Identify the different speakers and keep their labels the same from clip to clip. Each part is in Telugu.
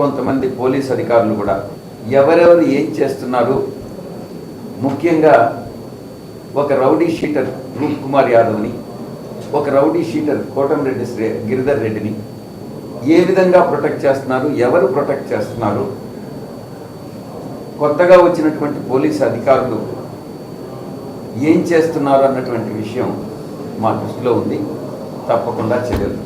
Speaker 1: కొంతమంది పోలీస్ అధికారులు కూడా ఎవరెవరు ఏం చేస్తున్నారు ముఖ్యంగా ఒక రౌడీ షీటర్ రూప్ కుమార్ యాదవ్ని ఒక రౌడీ షీటర్ కోటంరెడ్డి శ్రీ గిరిధర్ రెడ్డిని ఏ విధంగా ప్రొటెక్ట్ చేస్తున్నారు ఎవరు ప్రొటెక్ట్ చేస్తున్నారు? కొత్తగా వచ్చినటువంటి పోలీస్ అధికారులు ఏం చేస్తున్నారు అన్నటువంటి విషయం మా దృష్టిలో ఉంది. తప్పకుండా చర్యలు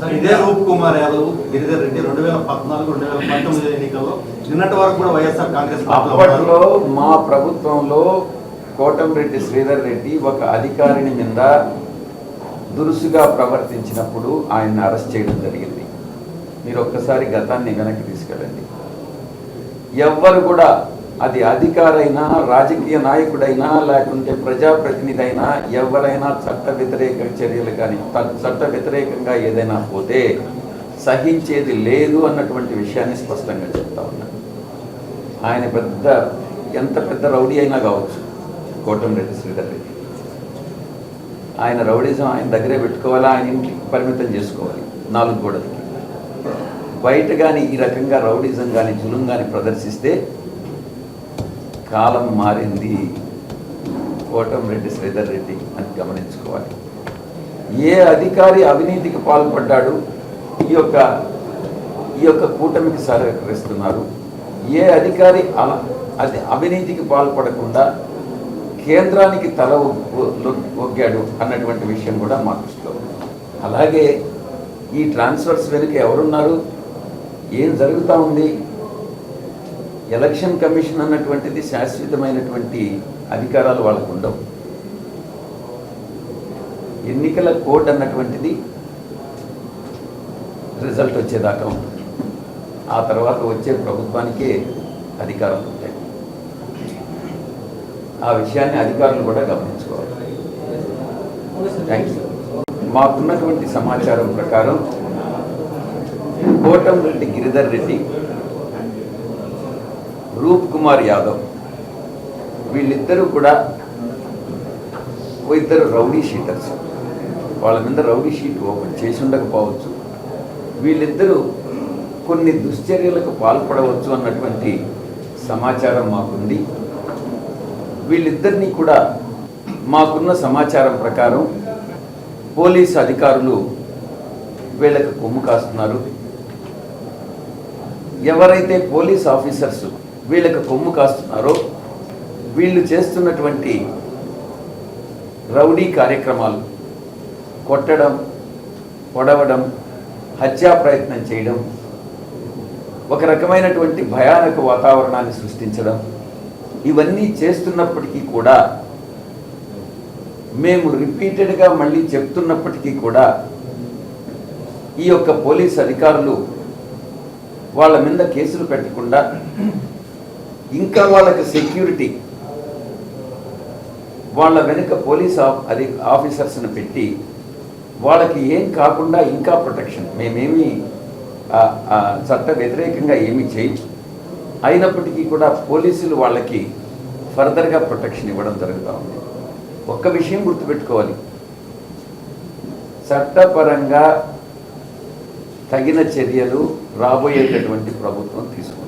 Speaker 2: సార్ ఇదే రూప్ కుమార్ యాదవ్ గిరిధర్ రెడ్డి రెండు వేల పద్నాలుగు రెండు వేల పంతొమ్మిది ఎన్నికల్లో నిన్నటి వరకు కూడా వైఎస్ఆర్ కాంగ్రెస్
Speaker 1: అప్పట్లో మా ప్రభుత్వంలో కోటంరెడ్డి శ్రీధర్ రెడ్డి ఒక అధికారిని మీద దురుసుగా ప్రవర్తించినప్పుడు ఆయన్ని అరెస్ట్ చేయడం జరిగింది. మీరు ఒక్కసారి గతాన్ని వెనక్కి తీసుకెళ్ళండి. ఎవ్వరు కూడా అది అధికారైనా రాజకీయ నాయకుడైనా లేకుంటే ప్రజాప్రతినిధి అయినా ఎవరైనా చట్ట వ్యతిరేక చర్యలు కానీ చట్ట వ్యతిరేకంగా ఏదైనా పోతే సహించేది లేదు అన్నటువంటి విషయాన్ని స్పష్టంగా చెప్తా ఉన్నాను ఆయన పెద్ద ఎంత పెద్ద రౌడీ అయినా కావచ్చు కోటంరెడ్డి శ్రీధర్ రెడ్డి. ఆయన రౌడీజం ఆయన దగ్గరే పెట్టుకోవాలి ఆయన ఇంటికి పరిమితం చేసుకోవాలి నాలుగు గోడలకి. బయట కానీ ఈ రకంగా రౌడీజం కానీ జులుం కానీ ప్రదర్శిస్తే కాలం మారింది. కోటంరెడ్డి శ్రీధర్ రెడ్డి అని గమనించుకోవాలి. ఏ అధికారి అవినీతికి పాల్పడ్డాడు? ఈ యొక్క ఈ యొక్క కూటమికి సహకరిస్తున్నారు. ఏ అధికారి అల- అది అవినీతికి పాల్పడకుండా కేంద్రానికి తల ఒగ్గాడు అన్నటువంటి విషయం కూడా మా దృష్టిలో అలాగే ఈ ట్రాన్స్ఫర్స్ వెనుక ఎవరున్నారు? ఏం జరుగుతూ ఉంది? ఎలక్షన్ కమిషన్ అన్నటువంటిది శాశ్వతమైనటువంటి అధికారాలు వాళ్ళకు ఉండవు. ఎన్నికల కోడ్ అన్నటువంటిది రిజల్ట్ వచ్చేదాకా ఉంటుంది. ఆ తర్వాత వచ్చే ప్రభుత్వానికే అధికారాలు ఉంటాయి. ఆ విషయాన్ని అధికారులు కూడా గమనించుకోవాలి. థ్యాంక్ యూ మాకున్నటువంటి సమాచారం ప్రకారం కోటం రెడ్డి గిరిధర్ రెడ్డి రూప్ కుమార్ యాదవ్. వీళ్ళిద్దరూ కూడా ఓ ఇద్దరు రౌడీ షీటర్స్. వాళ్ళ మీద రౌడీ షీట్ ఓపెన్ చేసి ఉండకపోవచ్చు. వీళ్ళిద్దరూ కొన్ని దుశ్చర్యలకు పాల్పడవచ్చు అన్నటువంటి సమాచారం మాకుంది. వీళ్ళిద్దరినీ కూడా మాకున్న సమాచారం ప్రకారం పోలీసు అధికారులు వీళ్ళకి కొమ్ము కాస్తున్నారు. ఎవరైతే పోలీస్ ఆఫీసర్స్ వీళ్ళకి కొమ్ము కాస్తున్నారో వీళ్ళు చేస్తున్నటువంటి రౌడీ కార్యక్రమాలు కొట్టడం పొడవడం హత్యా ప్రయత్నం చేయడం ఒక రకమైనటువంటి భయానక వాతావరణాన్ని సృష్టించడం ఇవన్నీ చేస్తున్నప్పటికీ కూడా మేము రిపీటెడ్గా మళ్ళీ చెప్తున్నప్పటికీ కూడా ఈ యొక్క పోలీస్ అధికారులు వాళ్ళ మీద కేసులు పెట్టకుండా ఇంకా వాళ్ళకి సెక్యూరిటీ వాళ్ళ వెనుక పోలీస్ ఆఫ్ అది ఆఫీసర్స్ని పెట్టి వాళ్ళకి ఏం కాకుండా ఇంకా ప్రొటెక్షన్ మేమేమి చట్ట వ్యతిరేకంగా ఏమీ చేయొచ్చు అయినప్పటికీ కూడా పోలీసులు వాళ్ళకి ఫర్దర్గా ప్రొటెక్షన్ ఇవ్వడం జరుగుతూ ఉంది. ఒక్క విషయం గుర్తుపెట్టుకోవాలి. చట్టపరంగా తగిన చర్యలు రాబోయేటటువంటి ప్రభుత్వం తీసుకుంటుంది